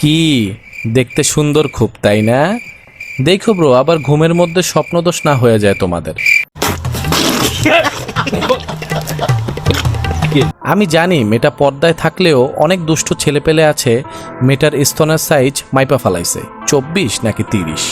কি? দেখতে সুন্দর খুব, তাই না? দেখো ব্রো, আবার ঘুমের মধ্যে স্বপ্নদোষ না হয়ে যায় তোমাদের। আমি জানি মেয়েটা পর্দায় থাকলেও অনেক দুষ্ট ছেলেপেলে আছে, মেয়েটার স্তনের সাইজ মাইপা ফালাইছে, চব্বিশ নাকি তিরিশ।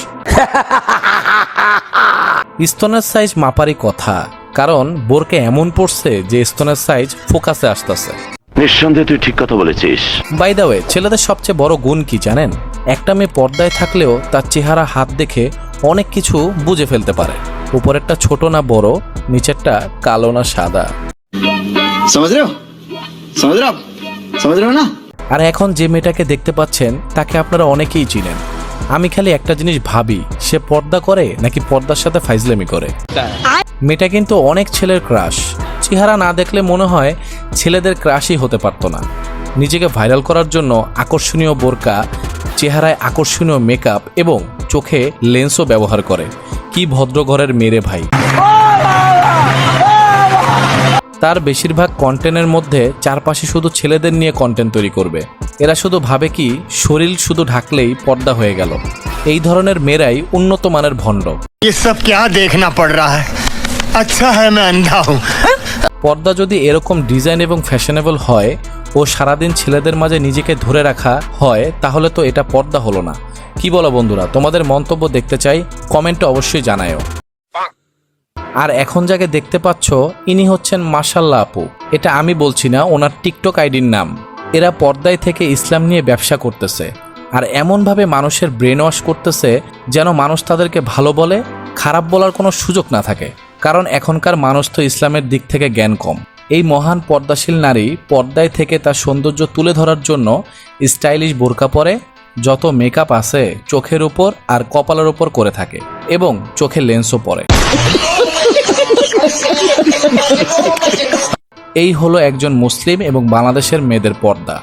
স্তনের সাইজ মাপারই কথা, কারণ বোরকে এমন পড়ছে যে স্তনের সাইজ ফোকাসে আসতেছে। নিঃসন্দেহে তুই ঠিক কথা বলেছিস। বাই দ্য ওয়ে ছেলেদের সবচেয়ে বড় গুণ কি জানেন? একটা মেয়ে পর্দায় থাকলেও তার চেহারা হাত দেখে অনেক কিছু বুঝে ফেলতে পারে। উপরেরটা ছোট না বড় নিচেরটা কালো না সাদা। আর এখন যে মেয়েটাকে দেখতে পাচ্ছেন তাকে আপনারা অনেকেই চিনেন। আমি খালি একটা জিনিস ভাবি সে পর্দা করে নাকি পর্দার সাথে ফাইজলেমি করে? মেয়েটা কিন্তু অনেক ছেলের ক্রাশ। চেহারা না দেখলে মনে হয় ছেলেদের ক্রাশই হতে পারতো না নিজেকে ভাইরাল করার জন্য আকর্ষণীয় বোরকা চেহারায় আকর্ষণীয় মেকআপ এবং চোখে লেন্সও ব্যবহার করে কি ভদ্র ঘরের মেরে ভাই তার বেশিরভাগ কন্টেন্টের মধ্যে চারপাশে শুধু ছেলেদের নিয়ে কন্টেন্ট তৈরি করবে এরা শুধু ভাবে কি শরীর শুধু ঢাকলেই পর্দা হয়ে গেল এই ধরনের মেয়েরাই উন্নত মানের ভণ্ড ये सब क्या देखना पड़ रहा है अच्छा है मैं अंधा हूँ পর্দা যদি এরকম ডিজাইন এবং ফ্যাশনেবল হয় ও সারাদিন ছেলেদের মাঝে নিজেকে ধরে রাখা হয়, তাহলে তো এটা পর্দা হলো না। কি বলো বন্ধুরা, তোমাদের মন্তব্য দেখতে চাই, কমেন্টে অবশ্যই জানায়ও। আর এখন যাকে দেখতে পাচ্ছ, ইনি হচ্ছেন মাসাল্লাহ আপু। এটা আমি বলছি না, ওনার টিকটক আইডির নাম। এরা পর্দায় থেকে ইসলাম নিয়ে ব্যবসা করতেছে। আর এমনভাবে মানুষের ব্রেন ওয়াশ করতেছে, যেন মানুষ তাদেরকে ভালো বলে, খারাপ বলার কোনো সুযোগ না থাকে। কারণ এখনকার মানুষ তো ইসলামের দিক থেকে জ্ঞান কম। এই মহান পর্দাশীল নারী পর্দায় থেকে তার সৌন্দর্য তুলে ধরার জন্য স্টাইলিশ বোরকা পরে, যত মেকআপ আছে, চোখের উপর আর কপালের উপর করে থাকে এবং চোখে লেন্সও পরে। এই হলো একজন মুসলিম এবং বাংলাদেশের মেয়েদের পর্দা।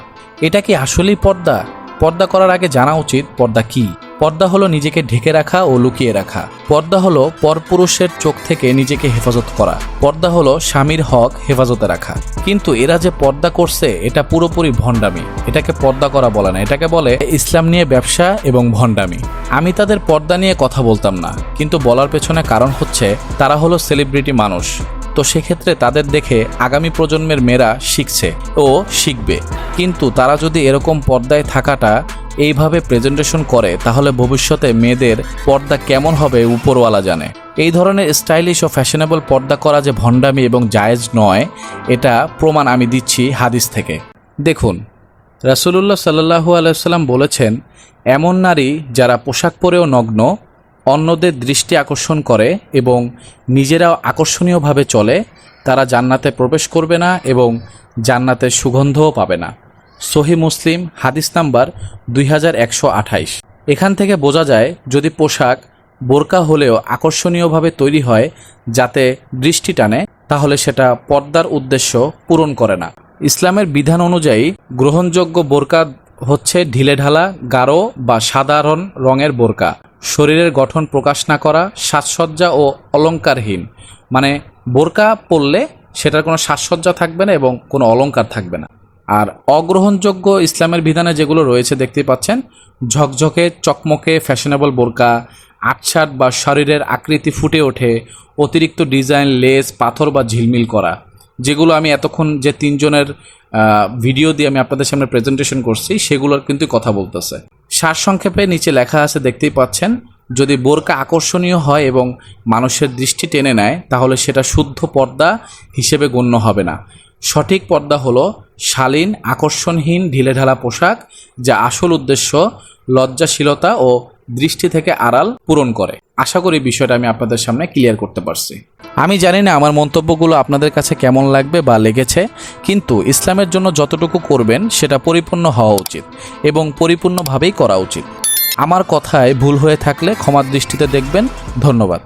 এটা কি আসলেই পর্দা? পর্দা করার আগে জানা উচিত পর্দা কি। পর্দা হলো নিজেকে ঢেকে রাখা ও লুকিয়ে রাখা। পর্দা হলো পরপুরুষের চোখ থেকে নিজেকে হেফাজত করা। পর্দা হলো স্বামীর হক হেফাজতে রাখা। কিন্তু এরা যে পর্দা করছে, এটা পুরোপুরি ভণ্ডামি। এটাকে পর্দা করা বলে না। এটাকে বলে ইসলাম নিয়ে ব্যবসা এবং ভণ্ডামি। আমি তাদের পর্দা নিয়ে কথা বলতাম না। কিন্তু বলার পেছনে কারণ হচ্ছে, তারা হলো সেলিব্রিটি মানুষ। তো সেক্ষেত্রে তাদের দেখে আগামী প্রজন্মের মেয়েরা শিখছে ও শিখবে। কিন্তু তারা যদি এরকম পর্দায় থাকাটা এইভাবে প্রেজেন্টেশন করে, তাহলে ভবিষ্যতে মেয়েদের পর্দা কেমন হবে উপরওয়ালা জানে। এই ধরনের স্টাইলিশ ও ফ্যাশনেবল পর্দা করা যে ভণ্ডামি এবং জায়েজ নয়, এটা প্রমাণ আমি দিচ্ছি হাদিস থেকে। দেখুন, রাসুলুল্লাহ সাল্লাহু আলাইসাল্লাম বলেছেন, এমন নারী যারা পোশাক পরেও নগ্ন, অন্যদের দৃষ্টি আকর্ষণ করে এবং নিজেরাও আকর্ষণীয়ভাবে চলে, তারা জান্নাতে প্রবেশ করবে না এবং জান্নাতের সুগন্ধও পাবে না। সহি মুসলিম, হাদিস নাম্বার দুই এখান থেকে বোঝা যায়, যদি পোশাক বোরকা হলেও আকর্ষণীয়ভাবে তৈরি হয়, যাতে দৃষ্টি টানে, তাহলে সেটা পর্দার উদ্দেশ্য পূরণ করে না। ইসলামের বিধান অনুযায়ী, গ্রহণযোগ্য বোরকা হচ্ছে ঢিলেঢালা গাঢ় বা সাধারণ রঙের বোরকা। শরীরের গঠন প্রকাশ না করা, সাজসজ্জা ও অলংকারহীন মানে বোরকা পরলে সেটার কোনো সাজসজ্জা থাকবে না এবং কোনো অলংকার থাকবে না। আর অগ্রহণযোগ্য ইসলামের বিধানে যেগুলো রয়েছে দেখতে পাচ্ছেন, ঝকঝকে, চকমকে ফ্যাশনেবল বোরকা আটসাট বা শরীরের আকৃতি ফুটে ওঠে, অতিরিক্ত ডিজাইন, লেস, পাথর বা ঝিলমিল করা, যেগুলো আমি এতক্ষণ যে তিনজনের ভিডিও দিয়ে আমি আপনাদের সামনে প্রেজেন্টেশন করছি, সেগুলোর কিন্তু কথা বলতেছে। সারসংক্ষেপে নিচে লেখা আছে, দেখতেই পাচ্ছেন, যদি বোরকা আকর্ষণীয় হয় এবং মানুষের দৃষ্টি টেনে নেয়, তাহলে সেটা শুদ্ধ পর্দা হিসেবে গণ্য হবে না। সঠিক পর্দা হলো শালীন, আকর্ষণহীন, ঢিলেঢালা পোশাক, যা আসল উদ্দেশ্য লজ্জাশীলতা ও দৃষ্টি থেকে আড়াল পূরণ করে। আশা করি বিষয়টা আমি আপনাদের সামনে ক্লিয়ার করতে পারছি। আমি জানি না আমার মন্তব্যগুলো আপনাদের কাছে কেমন লাগবে বা লেগেছে, কিন্তু ইসলামের জন্য যতটুকু করবেন সেটা পরিপূর্ণ হওয়া উচিত এবং পরিপূর্ণভাবেই করা উচিত। আমার কথায় ভুল হয়ে থাকলে ক্ষমার দৃষ্টিতে দেখবেন। ধন্যবাদ।